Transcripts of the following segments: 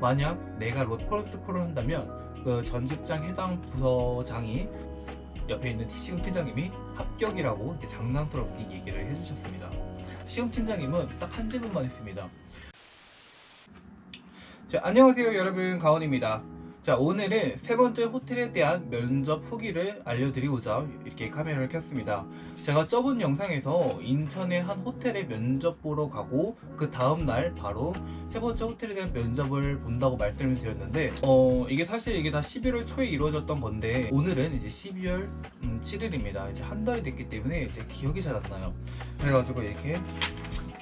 만약 내가 로퍼런스콜을 한다면 그 전 직장 해당 부서장이 옆에 있는 시금 팀장님이 합격이라고 장난스럽게 얘기를 해주셨습니다. 시금 팀장님은 딱 한 질문만 했습니다. 자, 안녕하세요 여러분 가온입니다. 자 오늘은 세 번째 호텔에 대한 면접 후기를 알려드리고자 이렇게 카메라를 켰습니다. 제가 저번 영상에서 인천의 한 호텔에 면접 보러 가고 그 다음날 바로 세 번째 호텔에 대한 면접을 본다고 말씀을 드렸는데 어 이게 사실 이게 다 11월 초에 이루어졌던 건데 오늘은 이제 12월 7일입니다. 이제 한 달이 됐기 때문에 이제 기억이 잘 안 나요. 그래가지고 이렇게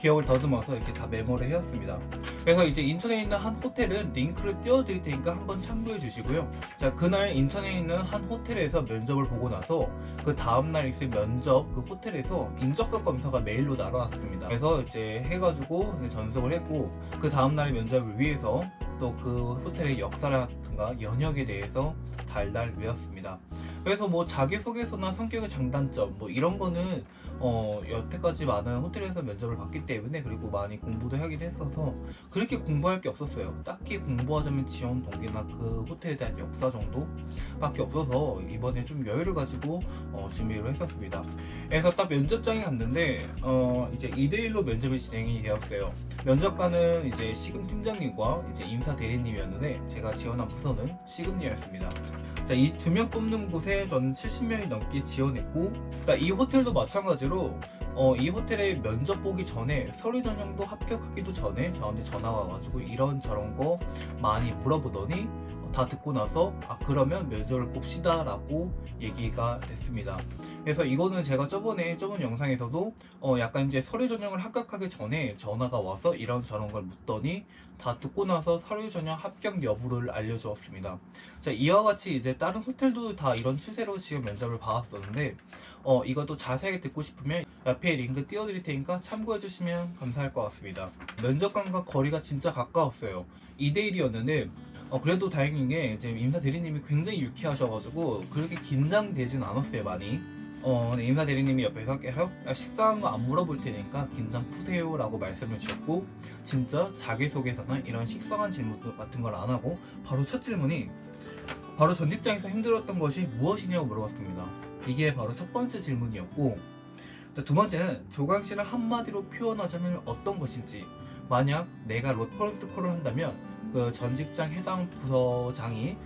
기억을 더듬어서 이렇게 다 메모를 해왔습니다. 그래서 이제 인천에 있는 한 호텔은 링크를 띄워드릴 테니까 한번 참고해 주시고요. 자, 그날 인천에 있는 한 호텔에서 면접을 보고 나서 그 다음날 있을 면접 그 호텔에서 인적성 검사가 메일로 날아왔습니다. 그래서 이제 해가지고 이제 전속을 했고 그 다음날 면접을 위해서 또 그 호텔의 역사라든가 연역에 대해서 달달 외웠습니다. 그래서 뭐 자기소개서나 성격의 장단점 뭐 이런 거는 어 여태까지 많은 호텔에서 면접을 봤기 때문에 그리고 많이 공부도 하긴 했어서 그렇게 공부할 게 없었어요. 딱히 공부하자면 지원 동기나 그 호텔에 대한 역사 정도밖에 없어서 이번에 좀 여유를 가지고 어, 준비를 했었습니다. 그래서 딱 면접장에 갔는데 어, 이제 2대1로 면접이 진행이 되었어요. 면접관은 이제 시금 팀장님과 이제 인사 대리님이었는데 제가 지원한 부서는 시금리였습니다. 자, 이 두 명 뽑는 곳에 저는 70명이 넘게 지원했고, 이 호텔도 마찬가지로 어, 이 호텔에 면접 보기 전에 서류 전형도 합격하기도 전에 저한테 전화가 와가지고 이런 저런 거 많이 물어보더니 어, 다 듣고 나서 아 그러면 면접을 봅시다 라고 얘기가 됐습니다. 그래서 이거는 제가 저번에 저번 영상에서도 어 약간 이제 서류 전형을 합격하기 전에 전화가 와서 이런 저런 걸 묻더니 다 듣고 나서 서류 전형 합격 여부를 알려주었습니다. 자 이와 같이 이제 다른 호텔도 다 이런 추세로 지금 면접을 봐왔었는데 어 이것도 자세하게 듣고 싶으면 옆에 링크 띄워드릴 테니까 참고해 주시면 감사할 것 같습니다. 면접관과 거리가 진짜 가까웠어요. 2대1이었는데 어, 그래도 다행인 게 이제 인사 대리님이 굉장히 유쾌하셔가지고 그렇게 긴장되진 않았어요 많이. 어, 인사 대리님이 옆에서 계속 야, 식사한 거 안 물어볼 테니까 긴장 푸세요라고 말씀을 주셨고 진짜 자기소개서나 이런 식상한 질문 같은 걸 안 하고 바로 첫 질문이 바로 전 직장에서 힘들었던 것이 무엇이냐고 물어봤습니다. 이게 바로 첫 번째 질문이었고 자, 두 번째는 조강 씨를 한마디로 표현하자면 어떤 것인지 만약 내가 로퍼런스 콜을 한다면 그 전 직장 해당 부서장이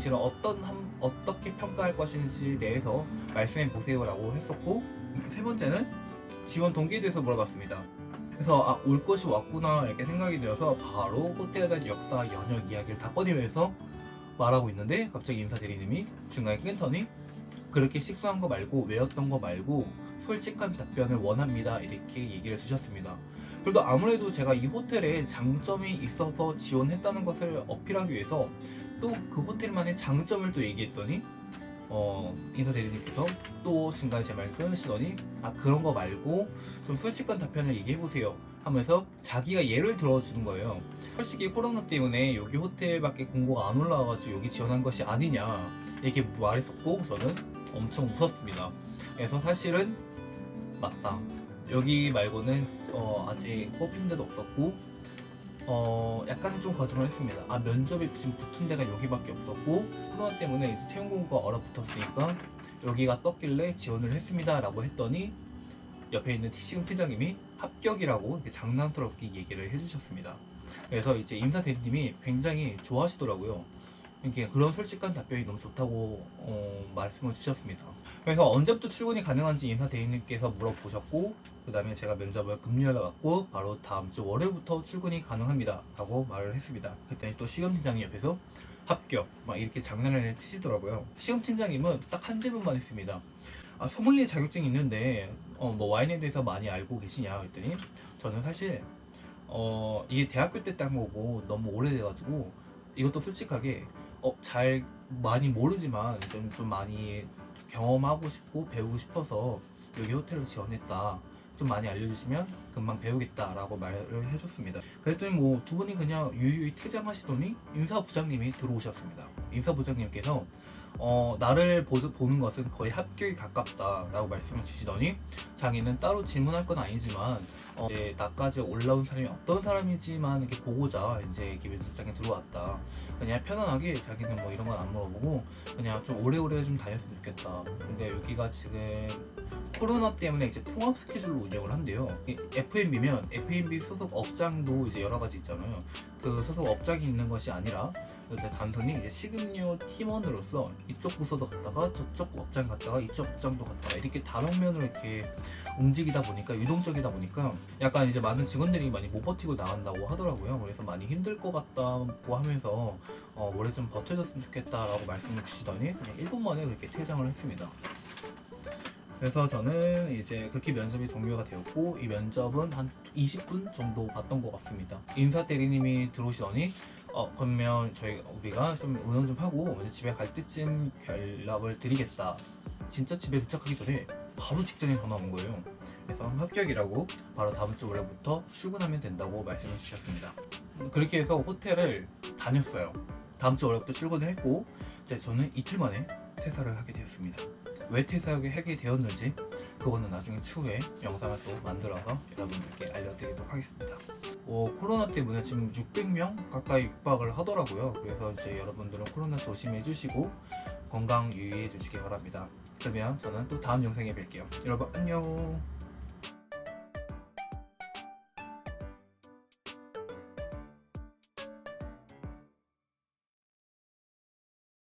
씨를 어떤 한- 어떻게 평가할 것인지에 대해서 말씀해 보세요라고 했었고 세 번째는 지원 동기에 대해서 물어봤습니다. 그래서 아, 올 것이 왔구나 이렇게 생각이 들어서 바로 호텔에 대한 역사 연역 이야기를 다 꺼내면서 말하고 있는데 갑자기 인사 대리님이 중간에 끊더니 그렇게 식수한 거 말고 외웠던 거 말고 솔직한 답변을 원합니다 이렇게 얘기를 주셨습니다. 그래도 아무래도 제가 이 호텔에 장점이 있어서 지원했다는 것을 어필하기 위해서 또 그 호텔만의 장점을 또 얘기했더니 어, 인사 대리님께서 또 중간에 제 말 끊으시더니 아 그런 거 말고 좀 솔직한 답변을 얘기해 보세요 하면서 자기가 예를 들어주는 거예요. 솔직히 코로나 때문에 여기 호텔밖에 공고가 안 올라와가지고 여기 지원한 것이 아니냐 이렇게 말했었고 저는 엄청 웃었습니다. 그래서 사실은 맞다. 여기 말고는 어, 아직 뽑힌 데도 없었고 어, 약간 좀 거짓말 했습니다. 아 면접에 지금 붙은 데가 여기밖에 없었고 코로나 때문에 이제 채용 공고가 얼어붙었으니까 여기가 떴길래 지원을 했습니다 라고 했더니 옆에 있는 시금 팀장님이 합격이라고 이렇게 장난스럽게 얘기를 해주셨습니다. 그래서 이제 인사 대리님이 굉장히 좋아하시더라고요. 이렇게 그런 솔직한 답변이 너무 좋다고 어, 말씀을 주셨습니다. 그래서 언제부터 출근이 가능한지 인사 대리님께서 물어보셨고 그 다음에 제가 면접을 금요일에 받고 바로 다음 주 월요일부터 출근이 가능합니다 라고 말을 했습니다. 그랬더니 또 시험 팀장이 옆에서 합격 막 이렇게 장난을 치시더라고요. 시험 팀장님은 딱 한 질문만 했습니다. 아, 소믈리에 자격증이 있는데 어, 뭐 와인에 대해서 많이 알고 계시냐 그랬더니 저는 사실 어, 이게 대학교 때 딴 거고 너무 오래돼가지고 이것도 솔직하게 어, 잘 많이 모르지만 좀, 좀 많이 경험하고 싶고 배우고 싶어서 여기 호텔을 지원했다 좀 많이 알려주시면 금방 배우겠다라고 말을 해줬습니다. 그랬더니 뭐 두 분이 그냥 유유히 퇴장하시더니 인사 부장님이 들어오셨습니다. 인사 부장님께서 어, 나를 보, 보는 것은 거의 합격이 가깝다라고 말씀을 주시더니 자기는 따로 질문할 건 아니지만 어, 이제 나까지 올라온 사람이 어떤 사람이지만 이렇게 보고자 이제 이렇게 면접장에 들어왔다. 그냥 편안하게 자기는 뭐 이런 건 안 물어보고 그냥 좀 오래오래 좀 다녔으면 좋겠다. 근데 여기가 지금 코로나 때문에 이제 통합 스케줄로 운영을 한대요. F&B면 F&B 소속 업장도 이제 여러 가지 있잖아요. 그 소속 업장이 있는 것이 아니라 단순히 이제 식음료 팀원으로서 이쪽 부서도 갔다가 저쪽 업장 갔다가 이쪽 업장도 갔다가 이렇게 다방면으로 이렇게 움직이다 보니까 유동적이다 보니까 약간 이제 많은 직원들이 많이 못 버티고 나간다고 하더라고요. 그래서 많이 힘들 것 같다고 하면서 어, 올해 좀 버텨줬으면 좋겠다라고 말씀을 주시더니 그냥 1분 만에 그렇게 퇴장을 했습니다. 그래서 저는 이제 그렇게 면접이 종료가 되었고 이 면접은 한 20분 정도 봤던 것 같습니다. 인사 대리님이 들어오시더니 어 그러면 저희 우리가 좀 의논 좀 하고 이제 집에 갈 때쯤 연락을 드리겠다. 진짜 집에 도착하기 전에 바로 직전에 전화 온 거예요. 그래서 합격이라고 바로 다음 주 월요부터 출근하면 된다고 말씀을 주셨습니다. 그렇게 해서 호텔을 다녔어요. 다음 주 월요부터 출근을 했고 이제 저는 이틀 만에 퇴사를 하게 되었습니다. 왜 퇴사하게 하게 되었는지 그거는 나중에 추후에 영상을 또 만들어서 여러분들께 알려드리도록 하겠습니다. 어, 코로나 때문에 지금 600명 가까이 육박을 하더라고요. 그래서 이제 여러분들은 코로나 조심해 주시고 건강 유의해 주시기 바랍니다. 그러면 저는 또 다음 영상에 뵐게요. 여러분 안녕.